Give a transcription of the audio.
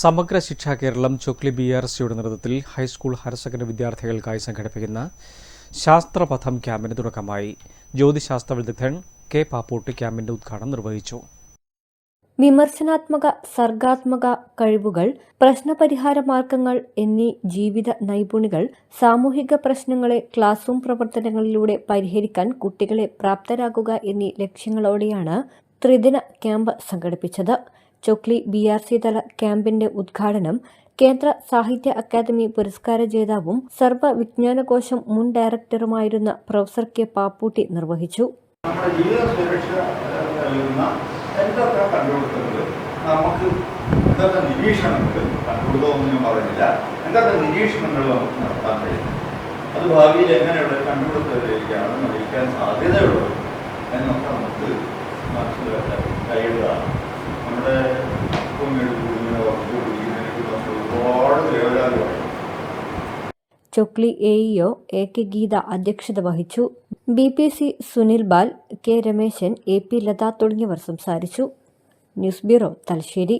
സമഗ്ര ശിക്ഷ Keralam Chokli B R സിയുടെ നേതൃത്വത്തിൽ ഹൈസ്കൂൾ ഹയർ സെക്കൻഡറി വിദ്യാർത്ഥികൾക്കായി സംഘടിപ്പിക്കുന്ന ശാസ്ത്രപഥം ക്യാമ്പിന് തുടക്കമായി. ജ്യോതിശാസ്ത്ര വിദഗ്ധൻ കെ പാപ്പൂട്ടി ക്യാമ്പിന്റെ ഉദ്ഘാടനം നിർവഹിച്ചു. വിമർശനാത്മക സർഗാത്മക കഴിവുകൾ പ്രശ്നപരിഹാര മാർഗങ്ങൾ എന്നീ ജീവിത നൈപുണികൾ സാമൂഹിക പ്രശ്നങ്ങളെ ക്ലാസ് റൂം പ്രവർത്തനങ്ങളിലൂടെ പരിഹരിക്കാൻ കുട്ടികളെ പ്രാപ്തരാക്കുക എന്നീ ലക്ഷ്യങ്ങളോടെയാണ് ത്രിദിന ക്യാമ്പ് സംഘടിപ്പിച്ചത്. ചൊക്ലി ബി ആർ സി തല ക്യാമ്പിന്റെ ഉദ്ഘാടനം കേന്ദ്ര സാഹിത്യ അക്കാദമി പുരസ്കാര ജേതാവും സർവ വിജ്ഞാനകോശം മുൻ ഡയറക്ടറുമായിരുന്ന പ്രൊഫസർ കെ പാപ്പൂട്ടി നിർവഹിച്ചു. നമുക്ക് അത് ഭാവിയിൽ എങ്ങനെയുള്ള കണ്ടുപിടുത്തത്തിലേക്കാണ് നയിക്കാൻ സാധ്യതയുള്ളത് എന്നൊക്കെ നമുക്ക് മനസ്സിലാക്കാൻ Chokli AEO A K Geetha അധ്യക്ഷത വഹിച്ചു. B P C Sunil Bal K Rameshan A P Latha തുടങ്ങിയവർ സംസാരിച്ചു. News bureau Thalassery.